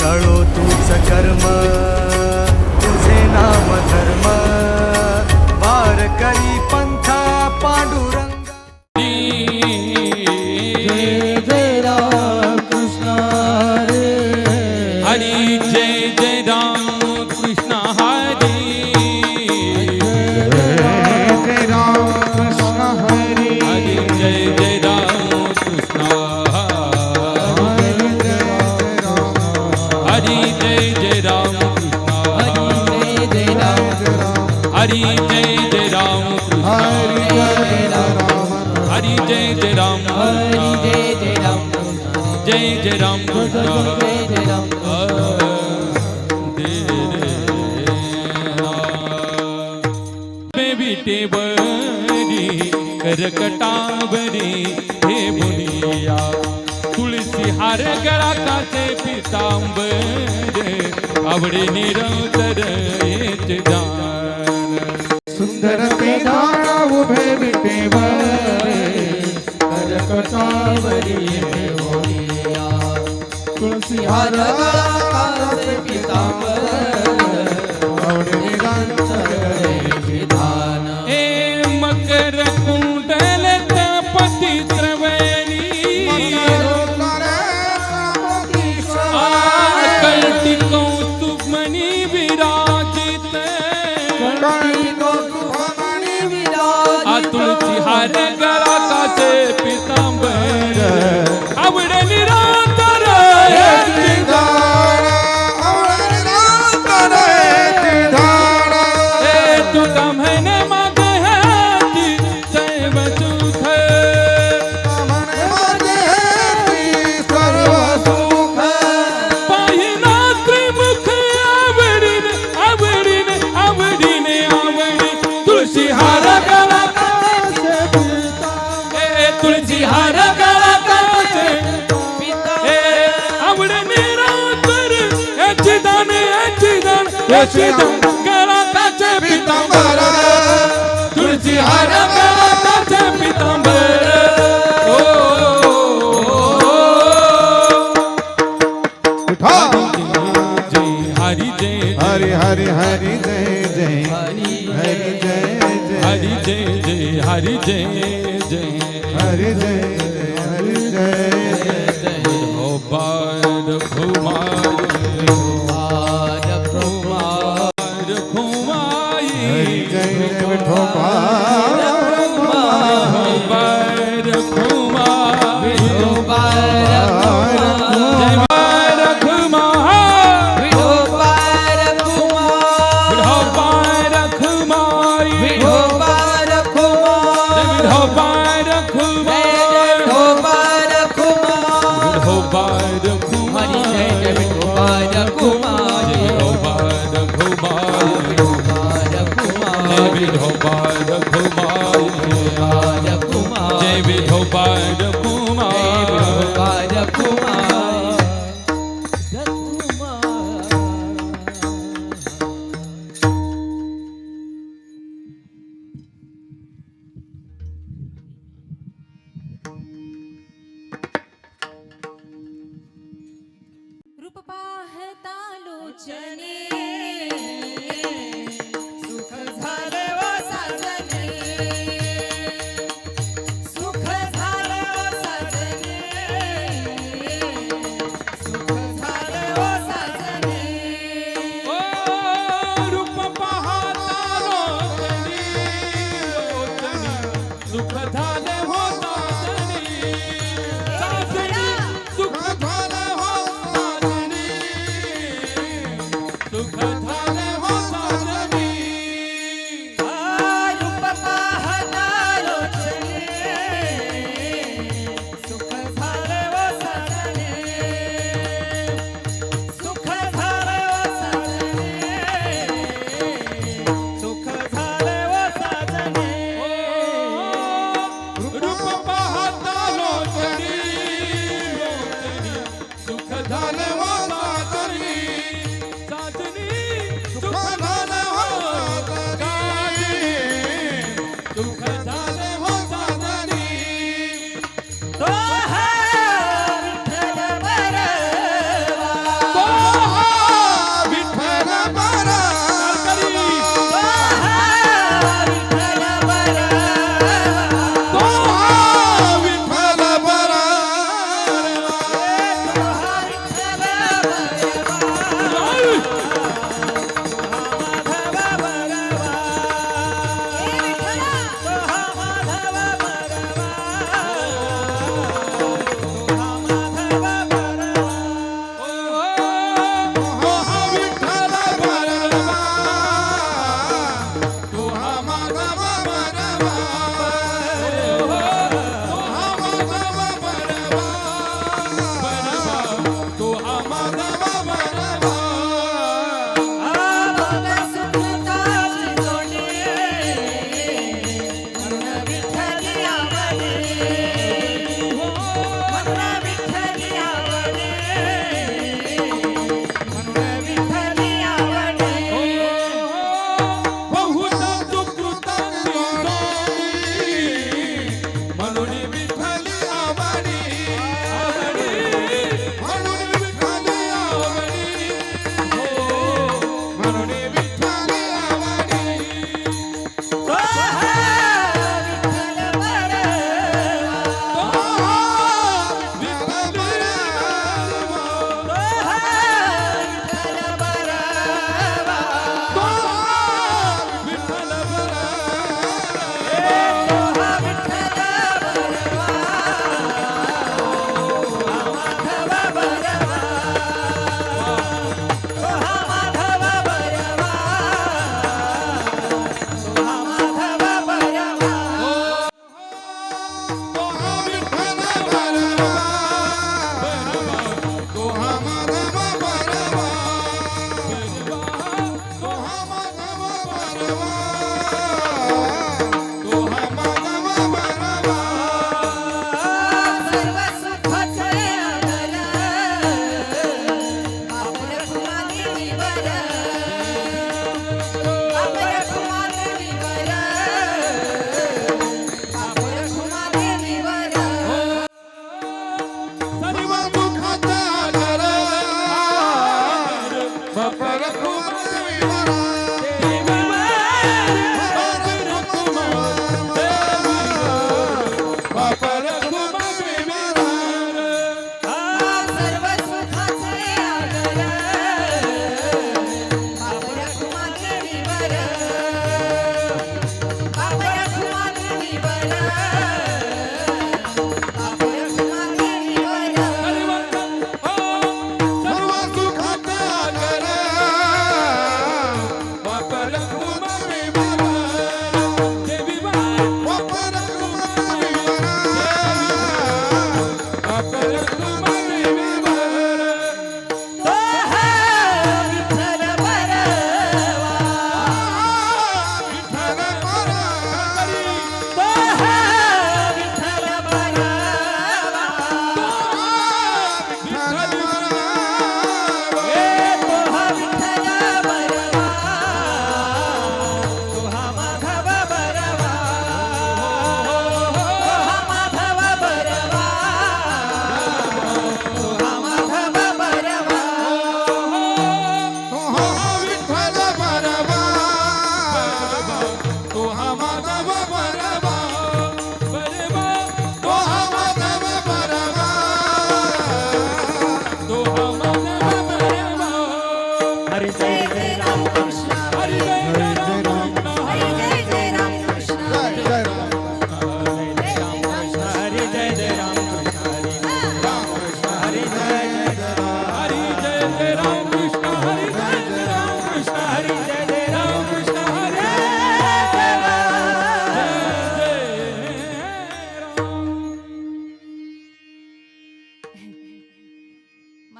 कळो तुझ कर्म. देवरी करकटावरी हे बुनिया तुलसी हार गराकाचे पितांबर, आवडे निरंतर येते दान सुंदर ते दारा उभे विटेवर करकटावरी हे बुनिया तुलसी हार गराकाचे पितांबर तुलसी हर गला का से पीताम्बर आवड़ली તુલસી કરતા છે પિતાંબર તુલસી હાર કરતા છે પિતાંબર હરી જય હરી હરી હરી જય જય હરી હરી જય જય હરી જય જય હરી જય જય હરી જય જય હરી જય જય ભોપાલ ભુમાય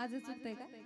माझं चुकतंय का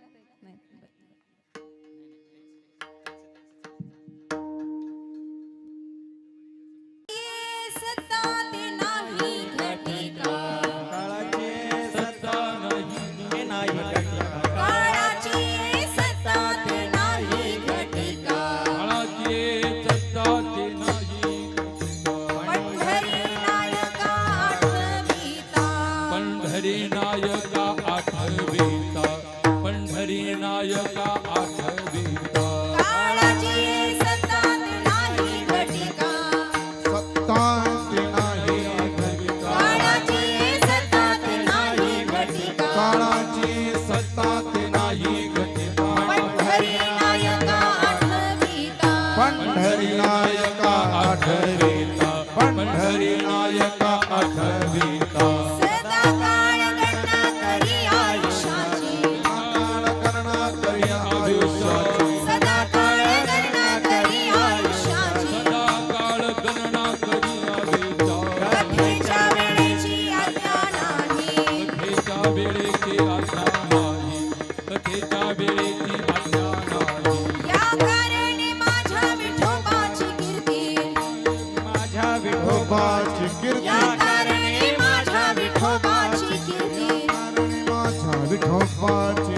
Father.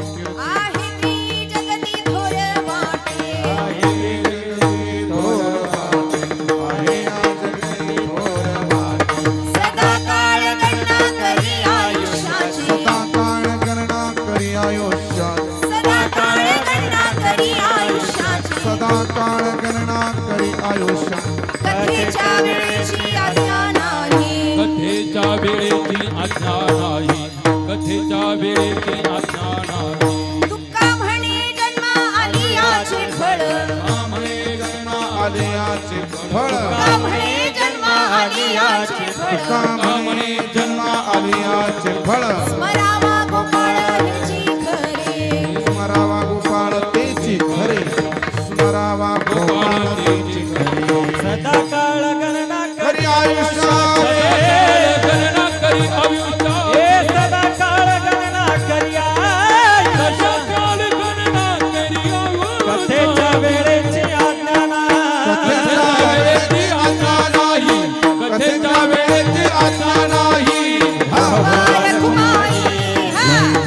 पुढच्या वेळेत आता नाही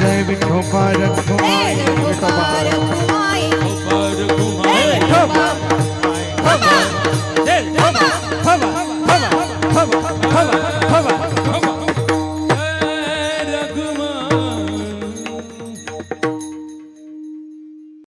जय विठोबा रखो.